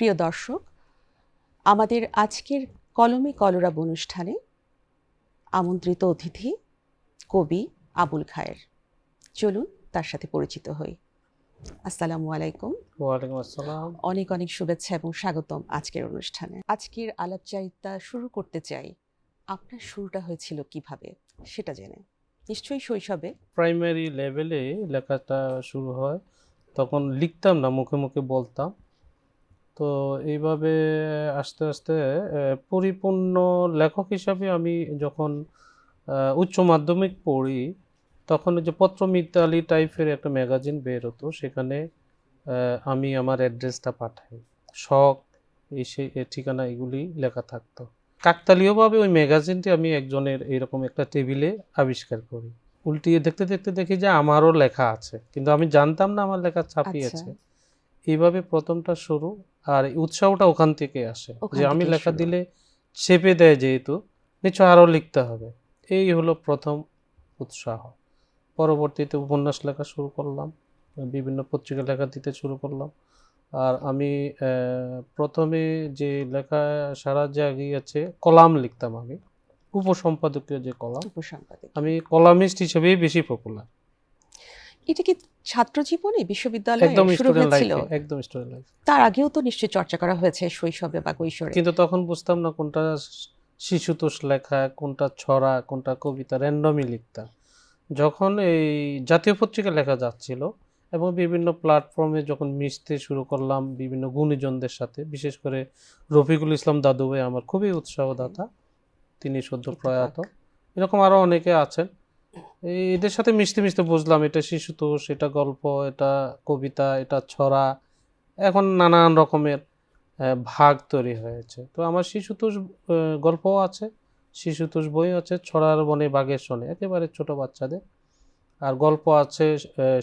প্রিয় দর্শক আমাদের আজকের কলমে কলরাব অনুষ্ঠানে আমন্ত্রিত অতিথি কবি আবুল খায়ের। চলুন তার সাথে পরিচিত হই। আসসালামু আলাইকুম। ওয়ালাইকুম আসসালাম। অনেক অনেক শুভেচ্ছা এবং স্বাগতম আজকের অনুষ্ঠানে। আজকের আলাপচারিতা শুরু করতে চাই। আপনার শুরুটা হয়েছিল কীভাবে সেটা জেনে। নিশ্চয়ই শৈশবে? প্রাইমারি লেভেলে লেখাটা শুরু হয়। তখন লিখতাম না মুখে মুখে বলতাম। তো এইভাবে আস্তে আস্তে পরিপূর্ণ লেখক হিসাবে আমি যখন উচ্চ মাধ্যমিক পড়ি তখন ওই যে পত্র মিতালি টাইপের একটা ম্যাগাজিন বের হতো সেখানে আমি আমার অ্যাড্রেসটা পাঠাই। শখ এই সেই এ ঠিকানা এগুলি লেখা থাকতো। কাকতালীয়ভাবে ওই ম্যাগাজিনটি আমি একজনের এরকম একটা টেবিলে আবিষ্কার করি। উল্টিয়ে দেখতে দেখতে দেখি যে আমারও লেখা আছে কিন্তু আমি জানতাম না আমার লেখা ছাপিয়েছে আচ্ছা। এইভাবে প্রথমটা শুরু আর এই উৎসাহটা ওখান থেকে আসে যে আমি লেখা দিলে চেপে দেয় যেহেতু নিশ্চয় আরও লিখতে হবে। এই হলো প্রথম উৎসাহ। পরবর্তীতে উপন্যাস লেখা শুরু করলাম বিভিন্ন পত্রিকা লেখা দিতে শুরু করলাম। আর আমি প্রথমে যে লেখা সারা জাগিয়েছে কলাম লিখতাম আমি। উপসম্পাদকীয় যে কলাম উপসম্পাদক আমি কলামিস্ট হিসেবেই বেশি পপুলার এটা কি ছাত্র জীবনে বিশ্ববিদ্যালয়ে একদম শুরু স্টুডেন্ট হয়েছিল? লাইফে একদম স্টুডেন্ট লাইফ তার আগেও তো নিশ্চয়ই চর্চা করা হয়েছে শৈশবে বা কৈশোরে। কিন্তু তখন বুঝতাম না কোনটা শিশুতোষ লেখা কোনটা ছড়া কোনটা কবিতা র্যান্ডমই লিখতাম। যখন এই জাতীয় পত্রিকা লেখা যাচ্ছিল এবং বিভিন্ন প্ল্যাটফর্মে যখন মিশতে শুরু করলাম বিভিন্ন গুণীজনদের সাথে বিশেষ করে রফিকুল ইসলাম দাদু ভাই আমার খুবই উৎসাহদাতা তিনি সদ্য প্রয়াত। এরকম আরও অনেকে আছেন। এই এদের সাথে মিশতে মিশতে বুঝলাম এটা শিশুতোষ এটা গল্প এটা কবিতা এটা ছড়া এখন নানান রকমের ভাগ তৈরি হয়েছে। তো আমার শিশুতোষ গল্পও আছে শিশুতোষ বই আছে ছড়ার বনে বাঘের শোনে একেবারে ছোট বাচ্চাদের। আর গল্প আছে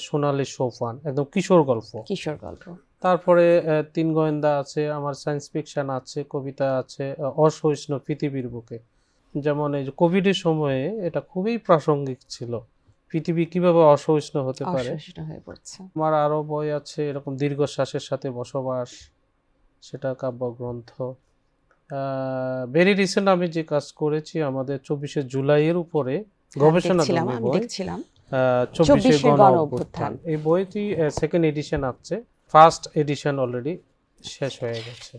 সোনালি সোফান একদম কিশোর গল্প। কিশোর গল্প। তারপরে তিন গোয়েন্দা আছে আমার সায়েন্স ফিকশন আছে কবিতা আছে অসহিষ্ণু পৃথিবীর বুকে। যেমন এই যে কোভিডের সময়ে এটা খুবই প্রাসঙ্গিক ছিল। পৃথিবী কীভাবে অসহিষ্ণু হতে পারে? আমার আরও বই আছে এরকম দীর্ঘশ্বাসের সাথে বসবাস সেটা কাব্যগ্রন্থ। ভেরি রিসেন্ট আমি যে কাজ করেছি আমাদের চব্বিশে জুলাইয়ের উপরে গবেষণা দেখছিলাম বই। দেখছিলাম। চব্বিশে 24 গণ গণ অভ্যুত্থান। অভ্যুত্থান। এই বইটি সেকেন্ড এডিশন আসছে ফার্স্ট এডিশন অলরেডি শেষ হয়ে গেছে।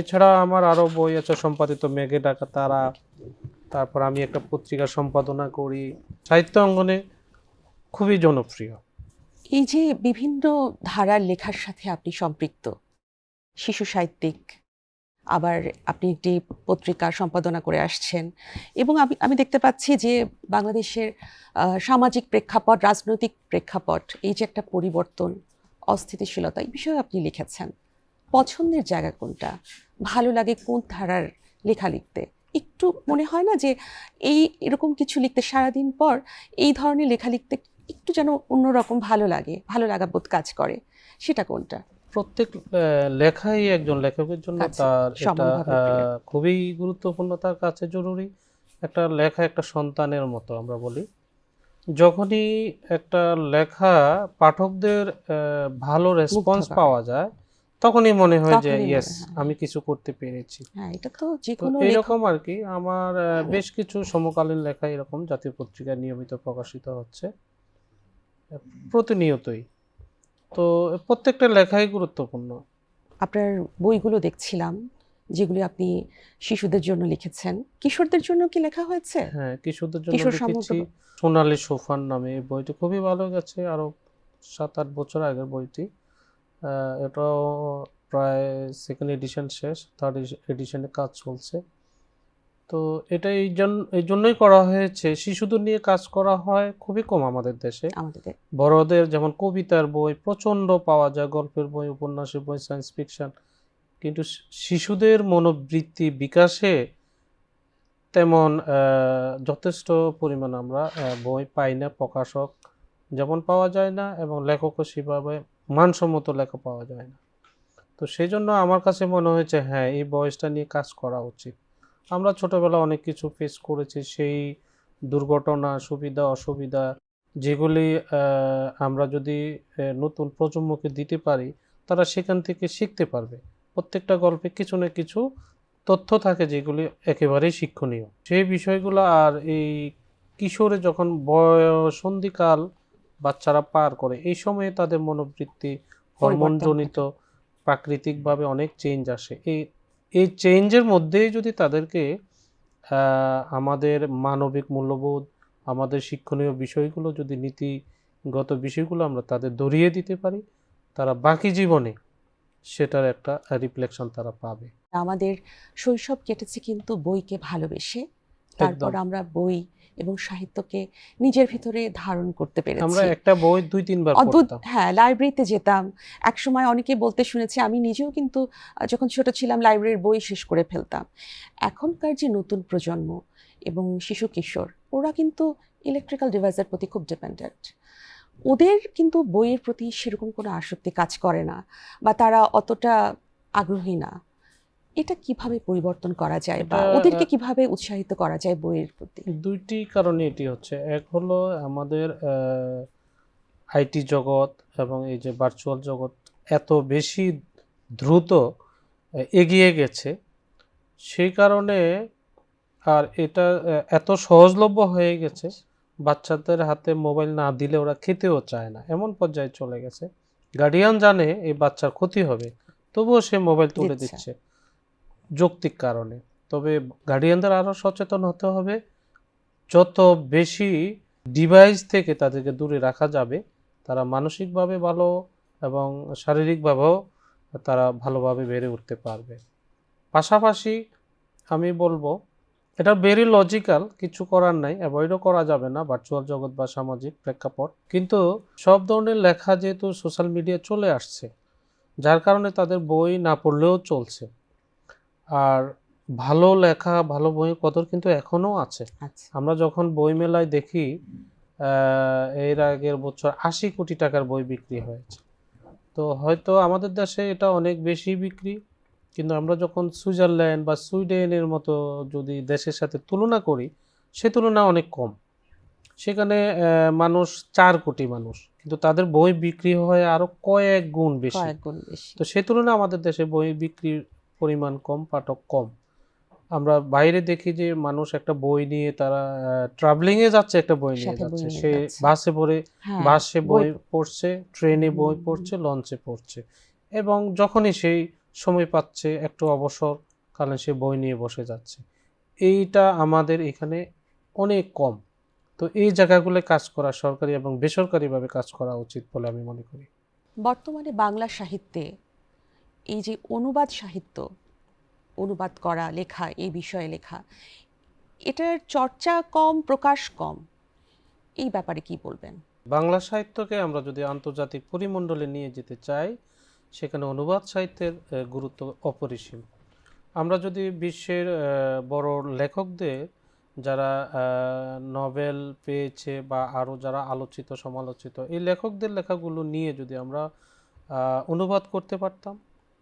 এছাড়া আমার আরও বই আছে সম্পাদিত মেঘে ডাকা তারা। তারপর আমি একটা পত্রিকা সম্পাদনা করি। সাহিত্য অঙ্গনে খুবই জনপ্রিয়। এই যে বিভিন্ন ধারার লেখার সাথে আপনি সম্পৃক্ত, শিশু সাহিত্যিক, আবার আপনি একটি পত্রিকা সম্পাদনা করে আসছেন এবং আমি আমি দেখতে পাচ্ছি যে বাংলাদেশের সামাজিক প্রেক্ষাপট, রাজনৈতিক প্রেক্ষাপট, এই যে একটা পরিবর্তন, অস্থিতিশীলতা, এই বিষয়ে আপনি লিখেছেন। পছন্দের জায়গা কোনটা? ভালো লাগে কোন ধারার লেখা লিখতে? একটু মনে হয় না যে এই এরকম কিছু লিখতে সারাদিন পর এই ধরনের লেখা লিখতে একটু যেন অন্যরকম ভালো লাগে ভালো লাগা বোধ কাজ করে। সেটা কোনটা? প্রত্যেক লেখাই একজন লেখকের জন্য তার এটা খুবই গুরুত্বপূর্ণ তার কাছে জরুরি। একটা লেখা একটা সন্তানের মতো আমরা বলি। যখনই একটা লেখা পাঠকদের ভালো রেসপন্স পাওয়া যায় তখনই মনে হয় যে ইয়েস আমি কিছু করতে পেরেছি। হ্যাঁ এটা তো যে কোনো এইরকম আর কি আমার বেশ কিছু সমকালীন লেখা এরকম জাতীয় পত্রিকায় নিয়মিত প্রকাশিত হচ্ছে প্রতিনিয়তই। তো প্রত্যেকটা লেখাই গুরুত্বপূর্ণ। আপনার বইগুলো দেখছিলাম যেগুলি আপনি শিশুদের জন্য লিখেছেন। কিশোরদের জন্য কি লেখা হয়েছে? হ্যাঁ কিশোরদের জন্য লিখেছি সোনালী সোফান নামে বইটি। খুবই ভালো গেছে আরও সাত আট বছর আগের বইটি। এটাও প্রায় সেকেন্ড এডিশন শেষ থার্ড এডিশনে কাজ চলছে। তো এটা এই জন্য এই জন্যই করা হয়েছে। শিশুদের নিয়ে কাজ করা হয় খুবই কম আমাদের দেশে। বড়দের যেমন কবিতার বই প্রচণ্ড পাওয়া যায় গল্পের বই উপন্যাসের বই সায়েন্স ফিকশন কিন্তু শিশুদের মনোবৃত্তি বিকাশে তেমন যথেষ্ট পরিমাণ আমরা বই পাই না প্রকাশক যেমন পাওয়া যায় না এবং লেখকও সেভাবে মানসম্মত লেখা পাওয়া যায় না। তো সেই জন্য আমার কাছে মনে হয়েছে হ্যাঁ এই বয়সটা নিয়ে কাজ করা উচিত। আমরা ছোটবেলা অনেক কিছু ফেস করেছি, সেই দুর্ঘটনা, সুবিধা, অসুবিধা যেগুলি আমরা যদি নতুন প্রজন্মকে দিতে পারি, তারা সেখান থেকে শিখতে পারবে। প্রত্যেকটা গল্পে কিছু না কিছু তথ্য থাকে যেগুলি একেবারেই শিক্ষণীয়। সেই বিষয়গুলো আর এই কিশোরে যখন বয়সন্ধিকাল বাচ্চারা পার করে। এই সময়ে তাদের মনোবৃত্তি হরমোনজনিত প্রাকৃতিকভাবে অনেক চেঞ্জ আসে। এই এই চেঞ্জের মধ্যেই যদি তাদেরকে আমাদের মানবিক মূল্যবোধ আমাদের শিক্ষণীয় বিষয়গুলো যদি নীতিগত বিষয়গুলো আমরা তাদের ধরিয়ে দিতে পারি তারা বাকি জীবনে সেটার একটা রিফ্লেকশন তারা পাবে। আমাদের শৈশব কেটেছে কিন্তু বইকে ভালোবেসে। তারপর আমরা বই এবং সাহিত্যকে নিজের ভিতরে ধারণ করতে পেরেছি। আমরা একটা বই দুই তিনবার অদ্ভুত পড়তাম। হ্যাঁ লাইব্রেরিতে যেতাম। এক সময় অনেকে বলতে শুনেছি আমি নিজেও কিন্তু যখন ছোট ছিলাম লাইব্রেরির বই শেষ করে ফেলতাম। এখনকার যে নতুন প্রজন্ম এবং শিশু কিশোর ওরা কিন্তু ইলেকট্রিক্যাল ডিভাইসের প্রতি খুব ডিপেন্ডেন্ট ওদের কিন্তু বইয়ের প্রতি সেরকম কোনো আসক্তি কাজ করে না বা তারা অতটা আগ্রহী না। এটা কীভাবে পরিবর্তন করা যায় বা ওদেরকে কীভাবে উৎসাহিত করা যায় বইয়ের প্রতি? দুইটি কারণে এটি হচ্ছে। এক হলো আমাদের আইটি জগৎ এবং এই যে ভার্চুয়াল জগৎ এত বেশি দ্রুত এগিয়ে গেছে সেই কারণে আর এটা এত সহজলভ্য হয়ে গেছে বাচ্চাদের হাতে মোবাইল না দিলে ওরা খেতেও চায় না। এমন পর্যায়ে চলে গেছে। গার্ডিয়ান জানে এই বাচ্চার ক্ষতি হবে তবুও সে মোবাইল তুলে দিচ্ছে। যৌক্তিক কারণে। তবে গার্ডিয়ানদের আরও সচেতন হতে হবে, যত বেশি ডিভাইস থেকে তাদেরকে দূরে রাখা যাবে, তারা মানসিকভাবে ভালো এবং শারীরিকভাবেও তারা ভালোভাবে বেড়ে উঠতে পারবে। পাশাপাশি আমি বলব, এটা ভেরি লজিক্যাল কিছু করার নাই অ্যাভয়েডও করা যাবে না ভার্চুয়াল জগৎ বা সামাজিক প্রেক্ষাপট। কিন্তু সব ধরনের লেখা যেহেতু সোশ্যাল মিডিয়ায় চলে আসছে, যার কারণে তাদের বই না পড়লেও চলছে। আর ভালো লেখা ভালো বইয়ের কদর কিন্তু এখনও আছে। আচ্ছা। আমরা যখন বই মেলায় দেখি এর আগের বছর আশি কোটি টাকার বই বিক্রি হয়েছে। তো হয়তো আমাদের দেশে এটা অনেক বেশি বিক্রি কিন্তু আমরা যখন সুইজারল্যান্ড বা সুইডেনের মতো যদি দেশের সাথে তুলনা করি সে তুলনা অনেক কম। সেখানে মানুষ চার কোটি মানুষ কিন্তু তাদের বই বিক্রি হয় আরও কয়েক গুণ বেশি। কয়েক গুণ বেশি। তো সে তুলনায় আমাদের দেশে বই বিক্রির পরিমাণ কম পাঠক কম। আমরা বাইরে দেখি যে মানুষ একটা বই নিয়ে তারা ট্রাভেলিং এ যাচ্ছে একটা বই নিয়ে যাচ্ছে। সে বাসে পড়ে বাসে বই বই- পড়ছে। ট্রেনে বই পড়ছে লঞ্চে পড়ছে। এবং যখনই সেই সময় পাচ্ছে একটু অবসর কারণ সে বই নিয়ে বসে যাচ্ছে। এইটা আমাদের এখানে অনেক কম। তো এই জায়গাগুলো কাজ করা সরকারি এবং বেসরকারিভাবে কাজ করা উচিত বলে আমি মনে করি। বর্তমানে বাংলা সাহিত্যে এই যে অনুবাদ সাহিত্য, অনুবাদ করা, লেখা, এই বিষয়ে লেখা, এটার চর্চা কম, প্রকাশ কম, এই ব্যাপারে কি বলবেন? বাংলা সাহিত্যকে আমরা যদি আন্তর্জাতিক পরিমণ্ডলে নিয়ে যেতে চাই, সেখানে অনুবাদ সাহিত্যের গুরুত্ব অপরিসীম। আমরা যদি বিশ্বের বড় লেখকদের, যারা নভেল পেয়েছে বা আরও যারা আলোচিত, সমালোচিত, এই লেখকদের লেখাগুলো নিয়ে যদি আমরা অনুবাদ করতে পারতাম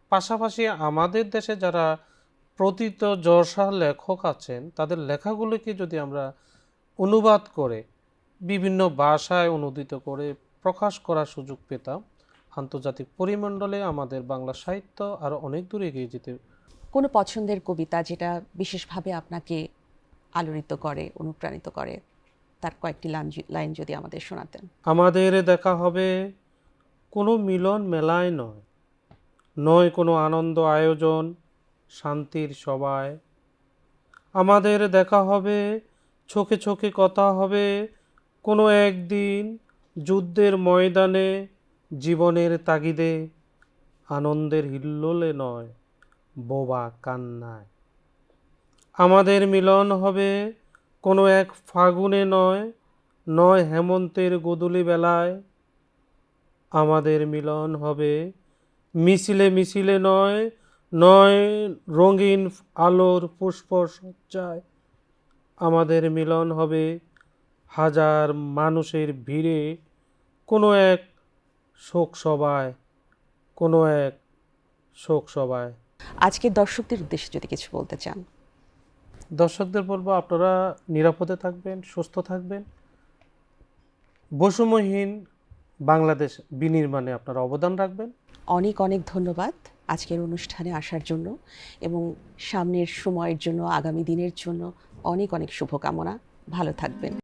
পাশাপাশি আমাদের দেশে যারা প্রতীত যশা লেখক আছেন তাদের লেখাগুলোকে যদি আমরা অনুবাদ করে বিভিন্ন ভাষায় অনুদিত করে প্রকাশ করার সুযোগ পেতাম আন্তর্জাতিক পরিমণ্ডলে আমাদের বাংলা সাহিত্য আরও অনেক দূর এগিয়ে যেতে কোনো পছন্দের কবিতা যেটা বিশেষভাবে আপনাকে আলোড়িত করে অনুপ্রাণিত করে তার কয়েকটি লাইন লাইন যদি আমাদের শোনাতেন। আমাদের দেখা হবে কোনো মিলন মেলায় নয়। নয় কোনো আনন্দ আয়োজন, শান্তির সবায় আমাদের দেখা হবে, চোখে চোখে কথা হবে, কোনো একদিন যুদ্ধের ময়দানে, জীবনের তাগিদে, আনন্দের হিল্লোলে নয়, বোবা কান্নায়। আমাদের মিলন হবে কোনো এক ফাগুনে নয় নয় হেমন্তের গোধূলি বেলায়। আমাদের মিলন হবে মিছিলে মিছিলে নয় নয় রঙিন আলোর পুষ্প সজ্জায় আমাদের মিলন হবে। হাজার মানুষের ভিড়ে কোনো এক শোক সভায় কোনো এক শোক সভায় আজকে দর্শকদের উদ্দেশ্যে যদি কিছু বলতে চান। দর্শকদের বলব আপনারা নিরাপদে থাকবেন সুস্থ থাকবেন। বৈষম্যহীন বাংলাদেশ বিনির্মাণে আপনারা অবদান রাখবেন। অনেক অনেক ধন্যবাদ আজকের অনুষ্ঠানে আসার জন্য এবং সামনের সময়ের জন্য, আগামী দিনের জন্য অনেক অনেক শুভকামনা। ভালো থাকবেন।